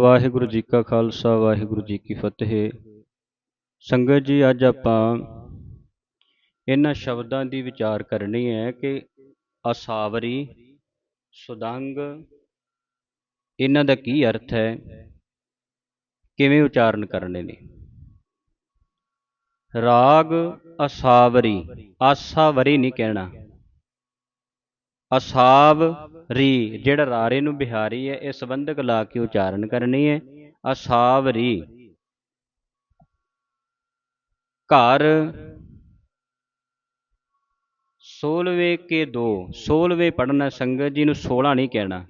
ਵਾਹਿਗੁਰੂ ਜੀ ਕਾ ਖਾਲਸਾ, ਵਾਹਿਗੁਰੂ ਜੀ ਕੀ ਫਤਿਹ। ਸੰਗਤ ਜੀ, ਅੱਜ ਆਪਾਂ ਇਹਨਾਂ ਸ਼ਬਦਾਂ ਦੀ ਵਿਚਾਰ ਕਰਨੀ ਹੈ ਕਿ ਅਸਾਵਰੀ, ਸੁਦੰਗ, ਇਹਨਾਂ ਦਾ ਕੀ ਅਰਥ ਹੈ? ਕਿਵੇਂ ਉਚਾਰਨ ਕਰਨੇ ਨੇ? ਰਾਗ ਅਸਾਵਰੀ ਆਸਾਵਰੀ ਨਹੀਂ ਕਹਿਣਾ। ਅਸਾਵ ਰੀ, ਜਿਹੜਾ ਰਾਰੇ ਨੂੰ ਬਿਹਾਰੀ ਹੈ, ਇਹ ਸੰਬੰਧਕ ਲਾ ਕੇ ਉਚਾਰਨ ਕਰਨੀ ਹੈ। ਅਸਾਵ ਰੀ। ਘਰ ਸੋਲਵੇ ਕੇ ਦੋ, ਸੋਲਵੇ ਪੜਨਾ ਸੰਗਤ ਜੀ ਨੂੰ 16 ਨਹੀਂ ਕਹਿਣਾ।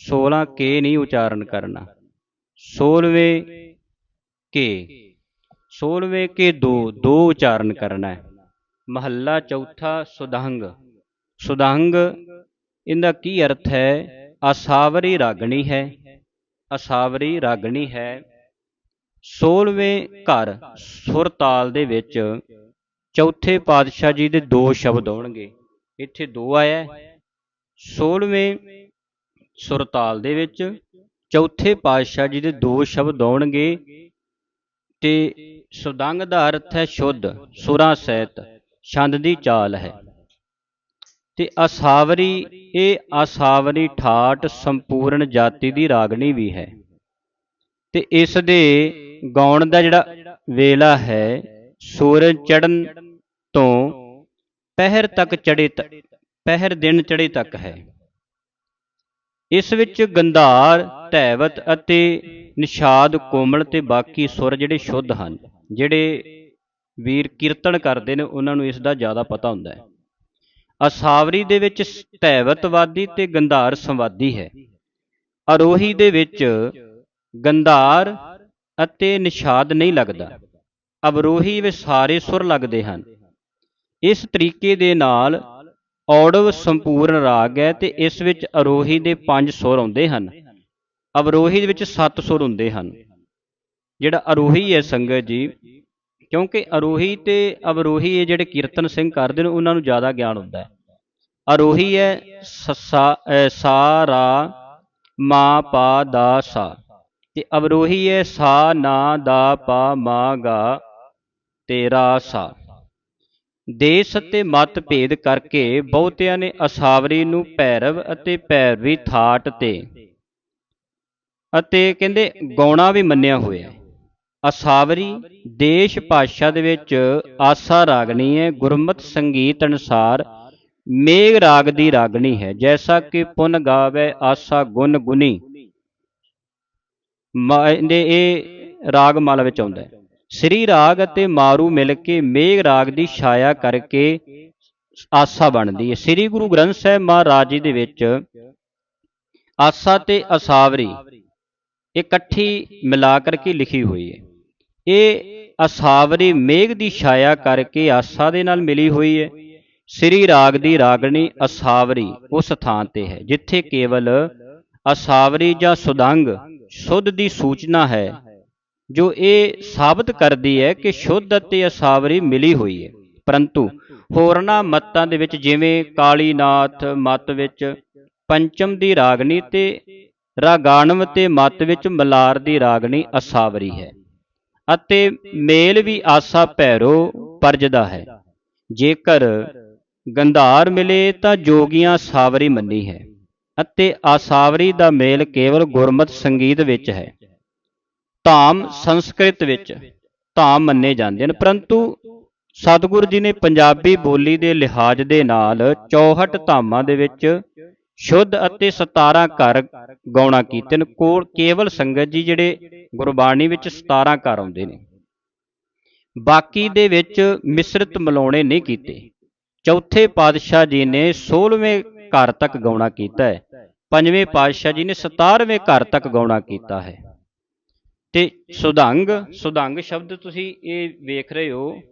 16 ਕੇ ਨਹੀਂ ਉਚਾਰਨ ਕਰਨਾ। ਸੋਲਵੇ ਕੇ ਸੋਲਵੇ ਕੇ ਦੋ ਦੋ ਉਚਾਰਨ ਕਰਨਾ ਹੈ। ਮਹੱਲਾ ਚੌਥਾ ਸੁਦੰਗ ਸੁਦੰਗ ਇਹਦਾ ਕੀ ਅਰਥ ਹੈ? ਅਸਾਵਰੀ ਰਾਗਣੀ ਹੈ। ਅਸਾਵਰੀ ਰਾਗਣੀ ਹੈ। 16ਵੇਂ ਘਰ ਸੁਰ ਤਾਲ ਦੇ ਵਿੱਚ ਚੌਥੇ ਪਾਤਸ਼ਾਹ ਜੀ ਦੇ ਦੋ ਸ਼ਬਦ ਆਉਣਗੇ। ਇੱਥੇ ਦੋ ਆਇਆ 16ਵੇਂ ਸੁਰ ਤਾਲ ਦੇ ਵਿੱਚ ਚੌਥੇ ਪਾਤਸ਼ਾਹ ਜੀ ਦੇ ਦੋ ਸ਼ਬਦ ਆਉਣਗੇ ਤੇ ਸੁਦੰਗ ਦਾ ਅਰਥ ਹੈ ਸ਼ੁੱਧ, ਸੁਰਾਂ ਸਹਿਤ, ਛੰਦ ਦੀ ਚਾਲ ਹੈ। ਤੇ ਅਸਾਵਰੀ ਇਹ ਅਸਾਵਰੀ ਠਾਟ ਸੰਪੂਰਨ ਜਾਤੀ ਦੀ ਰਾਗਣੀ ਵੀ ਹੈ। ਤੇ ਇਸ ਦੇ ਗਾਉਣ ਦਾ ਜਿਹੜਾ ਵੇਲਾ ਹੈ, ਸੂਰਜ ਚੜਨ ਤੋਂ ਪਹਿਰ ਤੱਕ ਚੜੇ ਪਹਿਰ ਦਿਨ ਚੜੇ ਤੱਕ ਹੈ। ਇਸ ਵਿੱਚ ਗੰਧਾਰ, ਧੈਵਤ ਅਤੇ ਨਿਸ਼ਾਦ, ਕੋਮਲ ਤੇ ਬਾਕੀ ਸੁਰ ਜਿਹੜੇ ਸ਼ੁੱਧ ਹਨ, ਜਿਹੜੇ ਵੀਰ ਕੀਰਤਨ ਕਰਦੇ ਨੇ, ਉਹਨਾਂ ਨੂੰ ਇਸ ਦਾ ਜ਼ਿਆਦਾ ਪਤਾ ਹੁੰਦਾ ਹੈ। ਅਸਾਵਰੀ ਦੇ ਵਿੱਚ ਧੈਵਤਵਾਦੀ ਤੇ ਗੰਧਾਰ ਸੰਵਾਦੀ ਹੈ। ਅਰੋਹੀ ਦੇ ਵਿੱਚ ਗੰਧਾਰ ਅਤੇ ਨਿਸ਼ਾਦ ਨਹੀਂ ਲੱਗਦਾ। ਅਵਰੋਹੀ ਵਿੱਚ ਸਾਰੇ ਸੁਰ ਲੱਗਦੇ ਹਨ। ਇਸ ਤਰੀਕੇ ਦੇ ਨਾਲ ਔੜਵ ਸੰਪੂਰਨ ਰਾਗ ਹੈ ਤੇ ਇਸ ਵਿੱਚ ਅਰੋਹੀ ਦੇ ਪੰਜ ਸੁਰ ਆਉਂਦੇ ਹਨ। ਅਵਰੋਹੀ ਦੇ ਵਿੱਚ ਸੱਤ ਸੁਰ ਹੁੰਦੇ ਹਨ। ਜਿਹੜਾ ਅਰੋਹੀ ਹੈ ਸੰਗਤ ਜੀ, ਕਿਉਂਕਿ ਅਰੋਹੀ ਤੇ ਅਵਰੋਹੀ ਇਹ ਜਿਹੜੇ ਕੀਰਤਨ ਸਿੰਘ ਕਰਦੇ ਨੇ, ਉਹਨਾਂ ਨੂੰ ਜ਼ਿਆਦਾ ਗਿਆਨ ਹੁੰਦਾ ਹੈ। ਅਰੋਹੀ ਹੈ, ਸਸਾ ਸਾ, ਰਾ, ਮਾ, ਪਾ, ਦਾ, ਸਾ। ਤੇ ਅਵਰੋਹੀ ਹੈ, ਸਾ, ਨਾ, ਦਾ, ਪਾ, ਮਾ, ਗਾ, ਤੇ ਰਾ, ਸਾ। ਦੇਸ਼ ਅਤੇ ਮਤ ਭੇਦ ਕਰਕੇ ਬਹੁਤਿਆਂ ਨੇ ਅਸਾਵਰੀ ਨੂੰ ਭੈਰਵ ਅਤੇ ਭੈਰਵੀ ਥਾਟ ਤੇ ਅਤੇ ਕਹਿੰਦੇ ਗਾਉਣਾ ਵੀ ਮੰਨਿਆ ਹੋਇਆ। ਅਸਾਵਰੀ ਦੇਸ਼ ਭਾਸ਼ਾ ਦੇ ਵਿੱਚ ਆਸਾ ਰਾਗਣੀ ਹੈ, ਗੁਰਮਤ ਸੰਗੀਤ ਅਨੁਸਾਰ ਮੇਘ ਰਾਗ ਦੀ ਰਾਗਣੀ ਹੈ, ਜੈਸਾ ਕਿ ਪੁਨ ਗਾਵੇ ਆਸਾ ਗੁਣ ਗੁਨੀ ਦੇ ਇਹ ਰਾਗ ਮਲ ਵਿੱਚ ਆਉਂਦਾ ਹੈ। ਸ੍ਰੀ ਰਾਗ ਅਤੇ ਮਾਰੂ ਮਿਲ ਕੇ ਮੇਘ ਰਾਗ ਦੀ ਛਾਇਆ ਕਰਕੇ ਆਸਾ ਬਣਦੀ ਹੈ। ਸ੍ਰੀ ਗੁਰੂ ਗ੍ਰੰਥ ਸਾਹਿਬ ਮਹਾਰਾਜ ਜੀ ਦੇ ਵਿੱਚ ਆਸਾ ਤੇ ਅਸਾਵਰੀ ਇਕੱਠੀ ਮਿਲਾ ਕਰਕੇ ਲਿਖੀ ਹੋਈ ਹੈ। ਇਹ ਅਸਾਵਰੀ ਮੇਘ ਦੀ ਛਾਇਆ ਕਰਕੇ ਆਸਾ ਦੇ ਨਾਲ ਮਿਲੀ ਹੋਈ ਹੈ। ਸ੍ਰੀ ਰਾਗ ਦੀ ਰਾਗਣੀ ਅਸਾਵਰੀ ਉਸ ਥਾਂ ਤੇ ਹੈ, ਜਿੱਥੇ ਕੇਵਲ ਅਸਾਵਰੀ ਜਾਂ ਸੁਦੰਗ ਸ਼ੁੱਧ ਦੀ ਸੂਚਨਾ ਹੈ, ਜੋ ਇਹ ਸਾਬਤ ਕਰਦੀ ਹੈ ਕਿ ਸ਼ੁੱਧ ਅਤੇ ਅਸਾਵਰੀ ਮਿਲੀ ਹੋਈ ਹੈ। ਪਰੰਤੂ ਹੋਰਨਾਂ ਮੱਤਾਂ ਦੇ ਵਿੱਚ ਜਿਵੇਂ ਕਾਲੀਨਾਥ ਮੱਤ ਵਿੱਚ ਪੰਚਮ ਦੀ ਰਾਗਣੀ ਤੇ ਰਾਗਾਣਵ ਤੇ ਮੱਤ ਵਿੱਚ ਮਲਾਰ ਦੀ ਰਾਗਣੀ ਅਸਾਵਰੀ ਹੈ, ਅਤੇ ਮੇਲ ਵੀ ਆਸਾ ਭੈਰੋ ਪਰਜਦਾ ਹੈ। ਜੇਕਰ ਗੰਧਾਰ ਮਿਲੇ ਤਾਂ ਜੋਗੀਆਂ ਸਾਵਰੀ ਮੰਨੀ ਹੈ ਅਤੇ ਆਸਾਵਰੀ ਦਾ ਮੇਲ ਕੇਵਲ ਗੁਰਮਤ ਸੰਗੀਤ ਵਿੱਚ ਹੈ। ਧਾਮ ਸੰਸਕ੍ਰਿਤ ਵਿੱਚ ਧਾਮ ਮੰਨੇ ਜਾਂਦੇ ਹਨ, ਪਰੰਤੂ ਸਤਿਗੁਰੂ ਜੀ ਨੇ ਪੰਜਾਬੀ ਬੋਲੀ ਦੇ ਲਿਹਾਜ਼ ਦੇ ਨਾਲ 64 ਧਾਮਾਂ ਦੇ ਵਿੱਚ ਸ਼ੁੱਧ ਅਤੇ 17 ਘਰ ਗਾਉਣਾ ਕੀਤੇ ਨੇ ਕੋਲ ਕੇਵਲ ਸੰਗਤ ਜੀ ਜਿਹੜੇ ਗੁਰਬਾਣੀ ਵਿੱਚ 17 ਘਰ ਆਉਂਦੇ ਨੇ। ਬਾਕੀ ਦੇ ਵਿੱਚ ਮਿਸ਼ਰਤ ਮਿਲਾਉਣੇ ਨਹੀਂ ਕੀਤੇ। ਚੌਥੇ ਪਾਤਸ਼ਾਹ ਜੀ ਨੇ 16ਵੇਂ ਘਰ ਤੱਕ ਗਾਉਣਾ ਕੀਤਾ ਹੈ। ਪੰਜਵੇਂ ਪਾਤਸ਼ਾਹ ਜੀ ਨੇ 17ਵੇਂ ਘਰ ਤੱਕ ਗਾਉਣਾ ਕੀਤਾ ਹੈ। ਤੇ ਸੁਧੰਗ ਸੁਧੰਗ ਸ਼ਬਦ ਤੁਸੀਂ ਇਹ ਵੇਖ ਰਹੇ ਹੋ।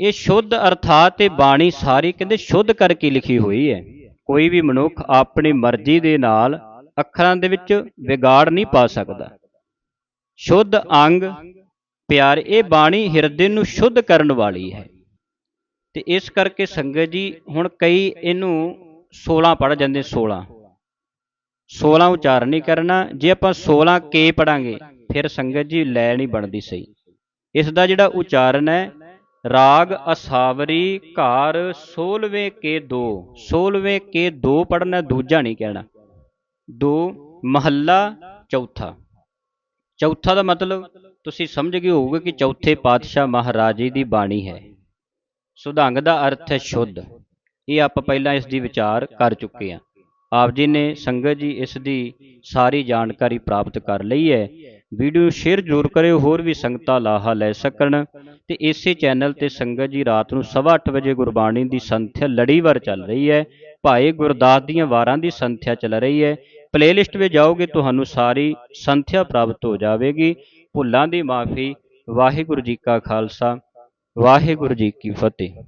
ਇਹ ਸ਼ੁੱਧ ਅਰਥਾਤ ਤੇ ਬਾਣੀ ਸਾਰੀ ਕਹਿੰਦੇ ਸ਼ੁੱਧ ਕਰਕੇ ਲਿਖੀ ਹੋਈ ਹੈ। ਕੋਈ ਵੀ ਮਨੁੱਖ ਆਪਣੀ ਮਰਜ਼ੀ ਦੇ ਨਾਲ ਅੱਖਰਾਂ ਦੇ ਵਿੱਚ ਵਿਗਾੜ ਨਹੀਂ ਪਾ ਸਕਦਾ। ਸ਼ੁੱਧ ਅੰਗ, ਪਿਆਰ, ਇਹ ਬਾਣੀ ਹਿਰਦੇ ਨੂੰ ਸ਼ੁੱਧ ਕਰਨ ਵਾਲੀ ਹੈ। ਤੇ ਇਸ ਕਰਕੇ ਸੰਗਤ ਜੀ ਹੁਣ ਕਈ ਇਹਨੂੰ 16 ਪੜ ਜਾਂਦੇ 16 16 ਉਚਾਰਨ ਨਹੀਂ ਕਰਨਾ, ਜੇ ਆਪਾਂ 16 ਕੇ ਪੜਾਂਗੇ ਫਿਰ ਸੰਗਤ ਜੀ ਲੈ ਨਹੀਂ ਬਣਦੀ ਸਹੀ। ਇਸ ਦਾ ਜਿਹੜਾ ਉਚਾਰਨ ਹੈ, ਰਾਗ ਅਸਾਵਰੀ ਘਰ 16ਵੇਂ ਕੇ 2 16ਵੇਂ ਕੇ 2 ਪੜਨਾ ਦੂਜਾ ਨਹੀਂ ਕਹਿਣਾ। ਦੋ, ਮਹੱਲਾ ਚੌਥਾ। ਚੌਥਾ ਦਾ ਮਤਲਬ ਤੁਸੀਂ ਸਮਝ ਗਏ ਹੋਵੋਗੇ ਕਿ ਚੌਥੇ ਪਾਤਸ਼ਾਹ ਮਹਾਰਾਜੇ ਦੀ ਬਾਣੀ ਹੈ। ਸੁਧੰਗ ਦਾ ਅਰਥ ਹੈ ਸ਼ੁੱਧ। ਇਹ ਆਪਾਂ ਪਹਿਲਾਂ ਇਸ ਦੀ ਵਿਚਾਰ ਕਰ ਚੁੱਕੇ ਹਾਂ। ਆਪ ਜੀ ਨੇ ਸੰਗਤ ਜੀ ਇਸ ਦੀ ਸਾਰੀ ਜਾਣਕਾਰੀ ਪ੍ਰਾਪਤ ਕਰ ਲਈ ਹੈ। ਵੀਡੀਓ ਸ਼ੇਅਰ ਜ਼ਰੂਰ ਕਰਿਓ, ਹੋਰ ਵੀ ਸੰਗਤਾਂ ਲਾਹਾ ਲੈ ਸਕਣ। ਤੇ ਇਸੇ ਚੈਨਲ ਤੇ ਸੰਗਤ ਜੀ ਰਾਤ ਨੂੰ 8:30 ਵਜੇ ਗੁਰਬਾਣੀ ਦੀ ਸੰਥਿਆ ਲੜੀਵਾਰ ਚੱਲ ਰਹੀ ਹੈ। ਭਾਈ ਗੁਰਦਾਸ ਦੀਆਂ ਵਾਰਾਂ ਦੀ ਸੰਥਿਆ ਚੱਲ ਰਹੀ ਹੈ। ਪਲੇਲਿਸਟ ਵਿੱਚ ਜਾਓਗੇ ਤੁਹਾਨੂੰ ਸਾਰੀ ਸੰਥਿਆ ਪ੍ਰਾਪਤ ਹੋ ਜਾਵੇਗੀ। ਭੁੱਲਾਂ ਦੀ ਮਾਫੀ, ਵਾਹਿਗੁਰੂ ਜੀ ਕਾ ਖਾਲਸਾ। ਵਾਹਿਗੁਰੂ ਜੀ ਕੀ ਫਤਿਹ।